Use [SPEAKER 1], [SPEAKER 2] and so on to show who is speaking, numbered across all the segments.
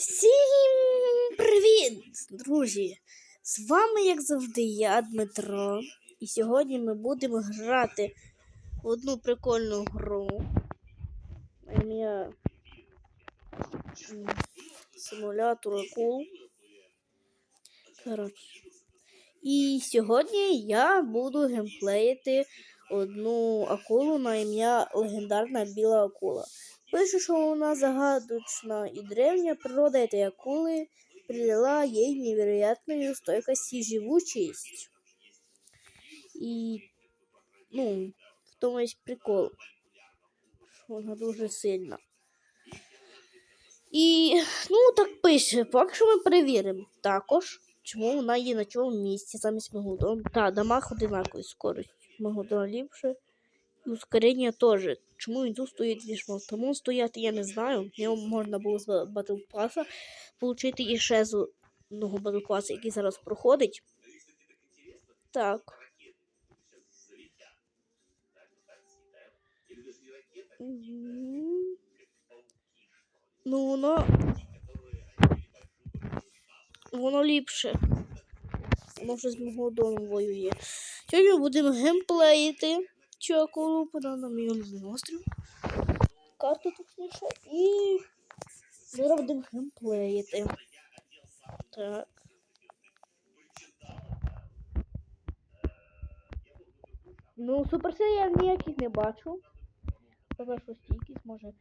[SPEAKER 1] Всім привіт, друзі! З вами, як завжди, я Дмитро. І сьогодні ми будемо грати в одну прикольну гру. Ім'я симулятор акул. Коротше. І сьогодні я буду геймплеїти одну акулу на ім'я легендарна біла акула. Пише, що вона загадочна і древня природа этой акулы придала ей невероятную стойкость и живучесть. І, ну, в тому є прикол, що вона дуже сильна. І, ну, так пише, поки що ми перевіримо також, чому вона є на цьому місці замість Мегудон. Так, дамаг одинаковий скорость. Мегудон ліпше. І ускорення теж. Чому він тут стоїть вішмал? Тому стояти я не знаю. Його можна було з Pass отримати і ще з одного Pass, який зараз проходить. Так. Ну, воно. Воно ліпше. Воно вже з Мегодоном воює. Сьогодні будемо геймплеїти цю акулу подав на мій улюблений острів. Карту точніше. І зараз будемо геймплеїти. Так. Ну, суперсил я ніяких не бачу. Що стійкість може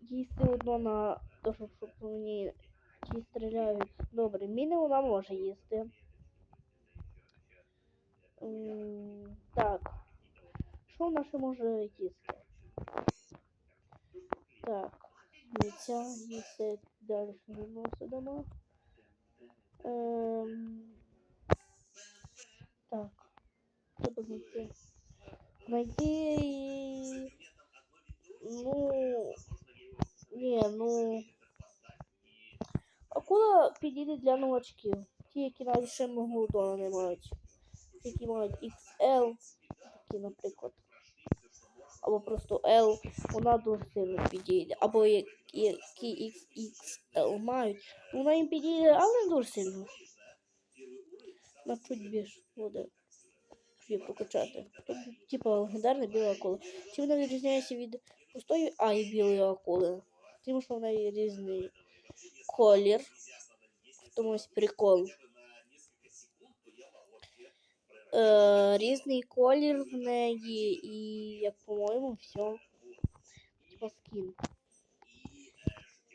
[SPEAKER 1] їсти одно на щоб, щоб мені ті стріляють. Добре, міни вона може їсти. М, Так. Що вона ще може їсти? Так. Яйця їсти далі не носимо. Ем... Так. Треба знайти. Знайти... Ну... Ні, ну... Акула підійде для новачків. Ті, які навіть ще Мегалодона не мають. Які мають XL, такі, наприклад. Або просто L, вона дуже сильно підійде. Або як- які XXL мають. Вона їм підійде, але дуже сильно. На чуть більш буде. Її прокачати. Типа легендарна біла акула. Чим вона відрізняється від простої а і білої акули? Тим, що в неї різний колір. В тому прикол. Е, різний колір в неї і, як по-моєму, все. Типа скін.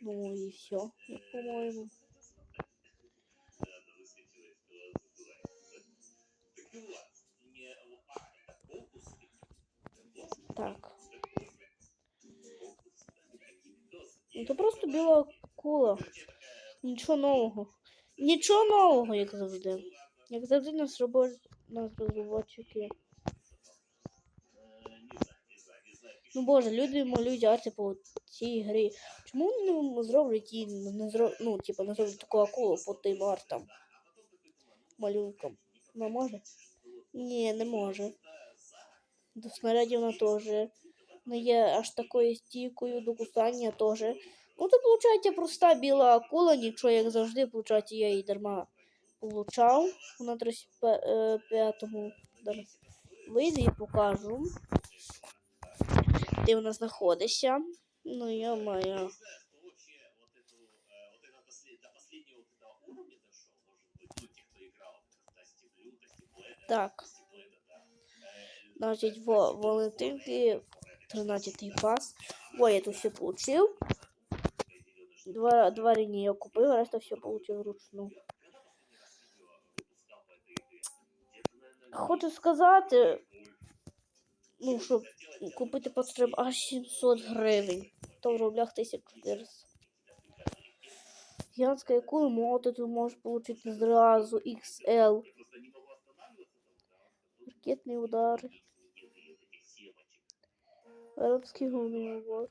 [SPEAKER 1] Ну і все, як по-моєму. Так. Ну це просто біла акула. Нічого нового. Нічого нового, як завжди. Як завжди нас робить нас розробники. Ну боже, люди малюють арти по цій грі. Чому не зроблять її, не зро... ну, типа, не зроблять таку акулу по тим артам? Малюнкам. Вона може? Ні, не може. До снарядів вона теж. Не є аж такою стійкою до кусання теж. Ну, то виходить проста біла акула, нічого, як завжди, виходить, я її дарма получав. На 35-му зараз вийду і покажу. Де вона знаходиться. Ну, я моя. Так. Значить, во Валентинки 13 пас. Во, я тут все получил. Два, два лінії я купив, решта все получив вручну. Хочу сказати, ну, щоб купити потріб аж 700 гривень. То в рублях 1400. Гігантська акула молоти ти можеш отримати зразу XL. Ракетний удар. Арабський головний убор.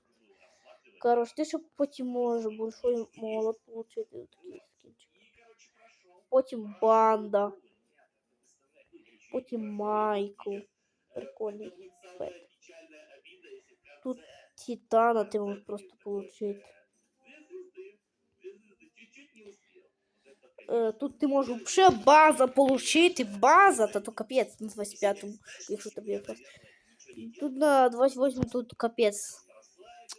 [SPEAKER 1] Коротше, ти ще потім можеш большой молот отримати такий скінчик. Потім банда потім Майкл. Прикольний фет. Тут Титана ти можеш просто получити. Е, тут ти можеш взагалі база получити. База, та то капець на 25-му, якщо тобі якраз. Тут на 28 тут капець.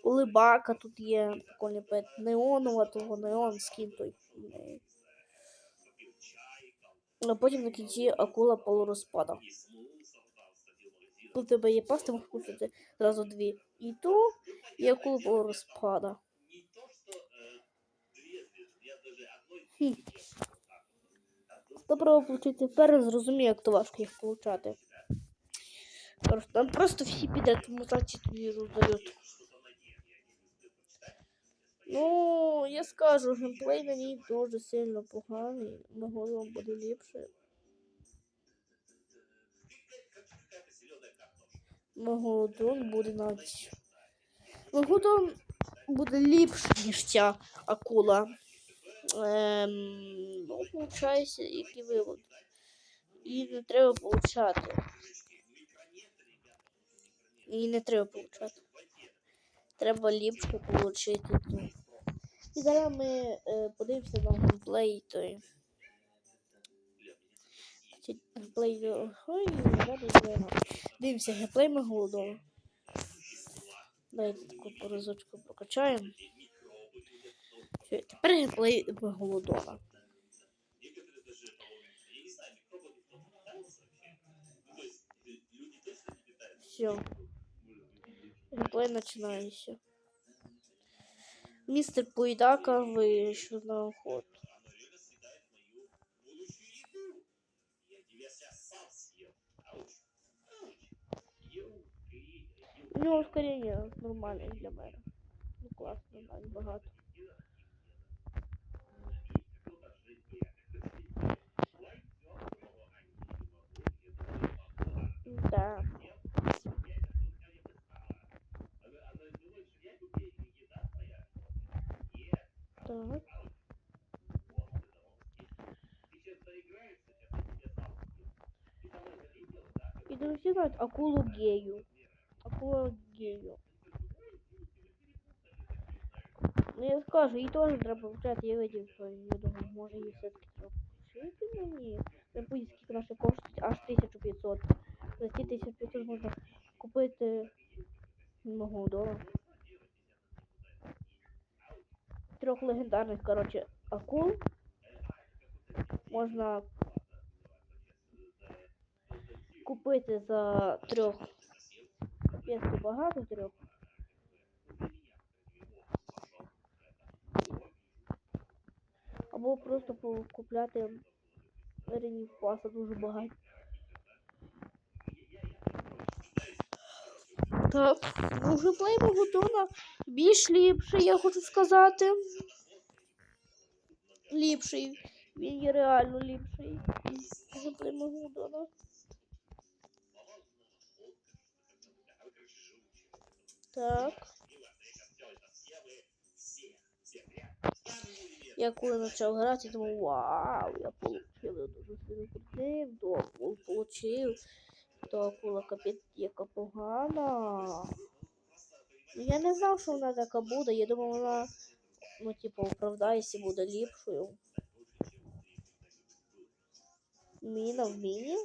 [SPEAKER 1] Улибака тут є прикольний пет. Неонова, того неон скін той. А потім на кінці акула полурозпада. У тебе є паста, можеш купити зразу дві. І ту, і акулу полурозпада. Хм. Хто право получити тепер зрозуміє, як то важко їх получати. Просто, просто всі підряд мутації тобі роздають. Ну, я скажу, геймплей на ній дуже сильно поганий. Могло буде ліпше. Мегалодон буде навіть. Мегалодон буде ліпше, ніж ця акула. Ем, ну, виходить, який вивод. І не треба получати. І не треба получати. Треба ліпше получити ту. І зараз ми е, подивимося на геймплей той. Геймплей. Ой. Дивимося, геймплей Мегалодона. Давайте таку порозочку прокачаємо. Тепер геймплей Мегалодона. Все. Геймплей починається. Містер Пуйдака вийшов на охоту. У нього ускорення нормальне для мене. Ну класно, навіть багато. Да. Так. Друзі знають акулу гею. Акула гею. Ну я скажу, їй теж треба вчати, я видів, що я думаю, може їй все-таки треба вчити мені. Не скільки наше коштують, аж 1500. За ці 1500 можна купити много доларів. Трьох легендарних, короче, акул. Можна купити за трьох. Тут багато трьох. Або просто купляти ренів паса дуже багато. Так, уже плей Богутона більш ліпший, я хочу сказати. Ліпший. Він є реально ліпший. Геймплей Богутона. Так. Я коли почав грати, думав, вау, я получив дуже сильно крутив, допол получив. То акула капець яка погана. Я не знав, що вона така буде. Я думав, вона, ну, типу, оправдається, буде ліпшою. Міна в міні?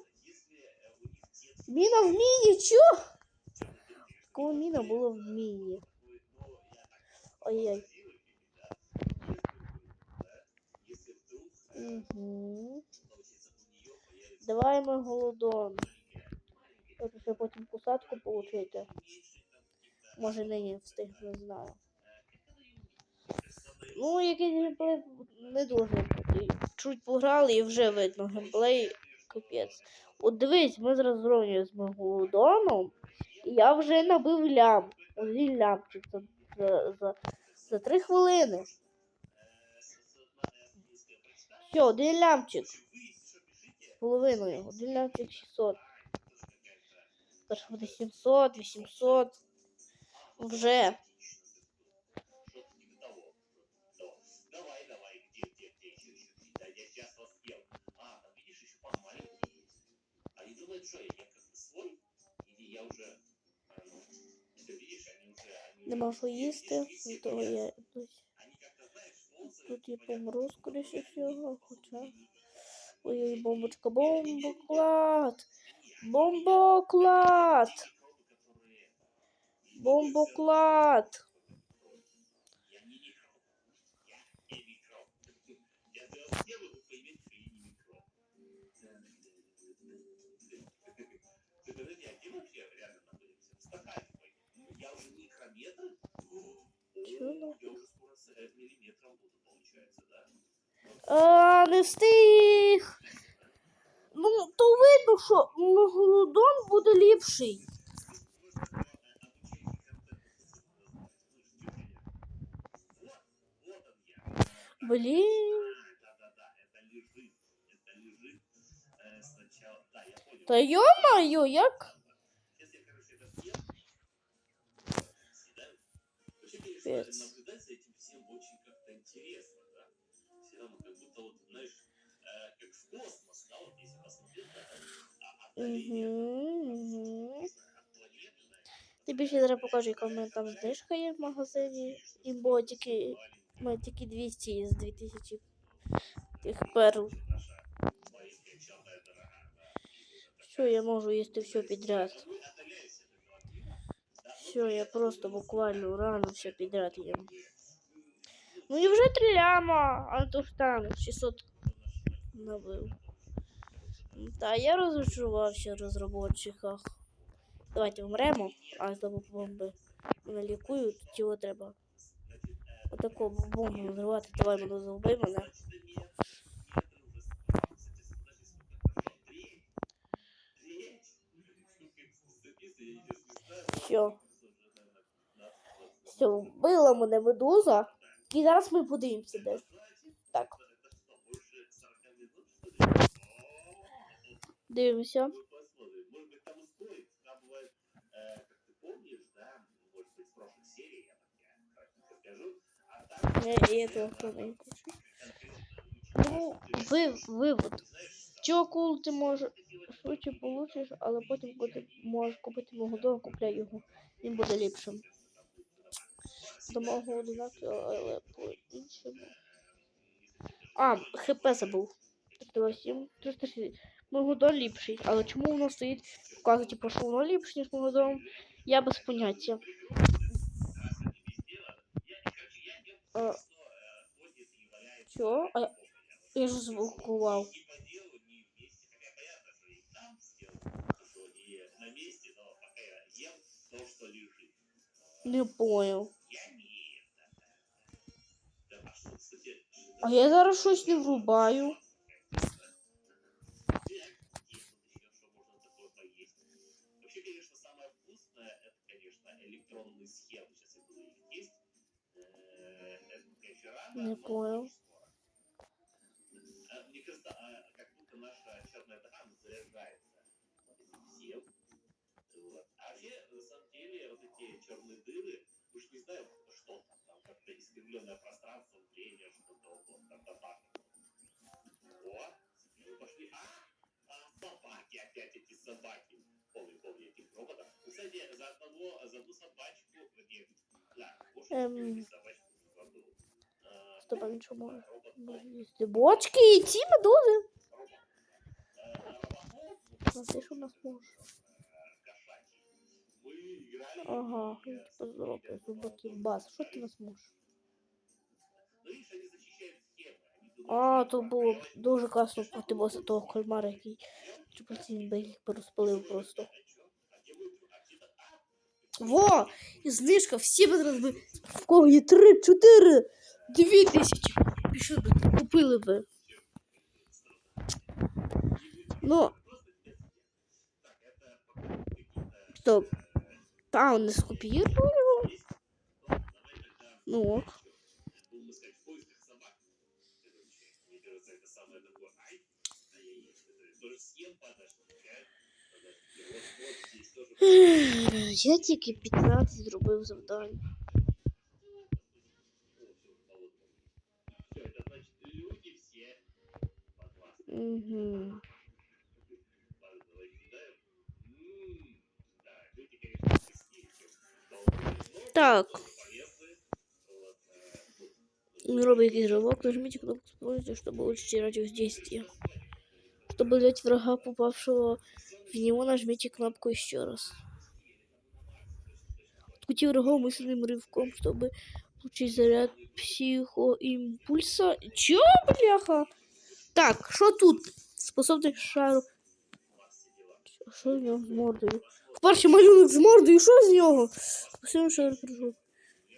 [SPEAKER 1] Міна в міні, чо? Такого міна було в міні. Ой-ой. Угу. Давай ми голодон. Хочу ще потім кусатку получити. Може нині встиг, не знаю. Ну, який геймплей не дуже. Чуть пограли і вже видно геймплей капець. От дивись, ми зараз зрівнюємо з Мегалодоном. І я вже набив лям. Один лямчик за, за, за, за 3 хвилини. Все, один лямчик. З половиною. Один лямчик 600. Тож буде 700, 800. Вже. Нема що їсти, того я. Тут я помру, скоріше всього, хоча. Ой-ой, бомбочка, бомбоклад! Бомбоклад! Бомбоклад! А, не встиг. Ну, то видно, що мегалодон буде ліпший.
[SPEAKER 2] Если посмотреть, да, а отдаление
[SPEAKER 1] Угу.
[SPEAKER 2] от планеты, да,
[SPEAKER 1] Ти більше зараз покажу, яка в мене там знижка є в магазині. І бо тільки, в мене тільки 200 з 2000 тих перл. Все, я можу їсти все підряд. Все, я просто буквально рано все підряд їм. Ну і вже три ляма, а то ж там 600 набив. Та я розчарувався в розробниках. Давайте вмремо, а з бомби мене лікують, чого треба. Отаку бомбу взривати, давай мене завбий мене. Все. Все, вбила мене медуза. І зараз ми подивимося де. Так. Дивимося.
[SPEAKER 2] Посмотрим. Может быть, там и стоит. Там бывает, э, как ты помнишь, да, может быть, в прошлых сериях, я так я кратенько скажу, а там
[SPEAKER 1] я, этого хрена не хочу. Ну, ви, вивод. Кул ти можеш швидше получиш, але потім, коли ти можеш купити мого дому, купляй його. Він буде ліпшим. До мого одинаково, але по іншому. А, ХП забув. 307, 306. Могодон ліпший. Але чому воно стоїть? Вказує, типу, що воно ліпше, ніж Могодон? Я без поняття. А, що? А, я- я ж звукував.
[SPEAKER 2] не по делу, не вместе, хотя понятно, что и там сделал, что и на месте, но пока я ем то, что лежит.
[SPEAKER 1] Не понял.
[SPEAKER 2] Я не ем. Да, а что, кстати,
[SPEAKER 1] А я зараз щось не врубаю. Не понял.
[SPEAKER 2] Мне кажется, как будто наша черная она заряжается всем. Вот. А вообще, на самом деле, вот эти черные дыры, уж не знаю, что там, там как-то искривленное пространство, время, что-то вот, как-то так. О, пошли. А, а, собаки, опять эти собаки. Помню, помню этих роботов. Кстати, за одного, за одну собачку, вернее, да, кошечку
[SPEAKER 1] Эм.
[SPEAKER 2] собачку
[SPEAKER 1] що може?
[SPEAKER 2] робот,
[SPEAKER 1] може їсти? Бочки і ці медузи.
[SPEAKER 2] робот. Э, робот,
[SPEAKER 1] А ти що в нас можеш?
[SPEAKER 2] кошачий. Мы играли.
[SPEAKER 1] Ага,
[SPEAKER 2] и,
[SPEAKER 1] він
[SPEAKER 2] э,
[SPEAKER 1] типу зробив
[SPEAKER 2] смотрели,
[SPEAKER 1] зубаки
[SPEAKER 2] как
[SPEAKER 1] бас. Що ти нас можеш?
[SPEAKER 2] Ну, видишь, они защищают схемы. Они думают,
[SPEAKER 1] А,
[SPEAKER 2] что
[SPEAKER 1] то
[SPEAKER 2] это
[SPEAKER 1] було
[SPEAKER 2] делать.
[SPEAKER 1] дуже класно проти боса того кальмара, який чупацін би їх розпалив просто.
[SPEAKER 2] А чё? А где вы- а где-то- а,
[SPEAKER 1] Во! І знижка всі би зараз би. В кого є 3, 4, 2 тисячі. Пішли би, купили би. Ну, стоп. Та, он не скопіював. Ну ок.
[SPEAKER 2] будем искать в поисках собак. Но
[SPEAKER 1] Так. якийсь рывок, нажмите кнопку используйте, чтобы улучшить радиоздействие. Чтобы взять врага, попавшего в него, нажмите кнопку еще раз. Открути врагов мысленным рывком, чтобы получить заряд психоимпульса. Чё, бляха? Так, что тут? Способность шару. Що з нього з мордою? Перший малюнок з мордою, що з нього? Спасибо, шар прыжок.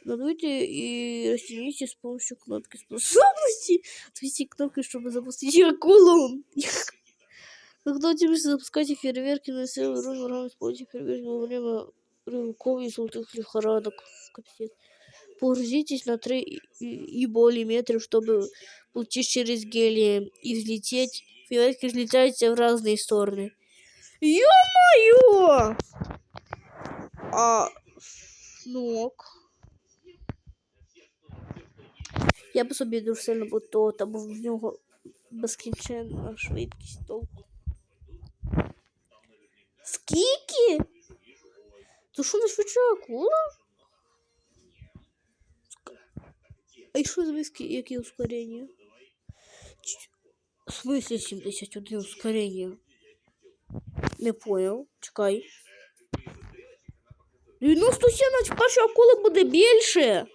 [SPEAKER 1] Надуйте и растяните с помощью кнопки способности. Отвести кнопкой, чтобы запустить акулу. Когда тебе запускайте фейерверки на уровень врагам, используйте фейерверки во время рывков и золотых лихорадок. Капец. Погрузитесь на 3 и, и более метров, чтобы получить через гелий и взлететь. Фейерверки взлетаете в разные стороны. Ё-моё! А, ног. Я б собі дуже сильно бо то, та бо в нього безкінченна швидкість толку. Скільки? То що не швидша акула? А виски, які ускорення? Ч- В смысле 71 ускорення? Не понял. Чекай. 97, значить перша акула буде більше.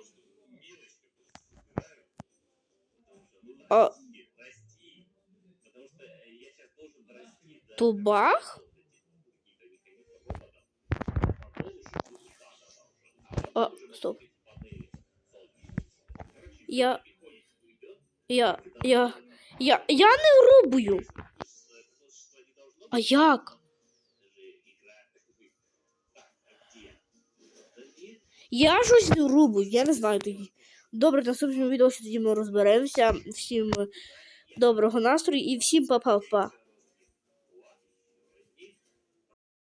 [SPEAKER 1] А... То бах? А, стоп. Я... Я... Я... Я... Я не рубую. А як? Я щось не рубую, я не знаю тоді. Добре, на наступному відео ще тоді ми розберемося. Всім доброго настрою і всім па-па-па.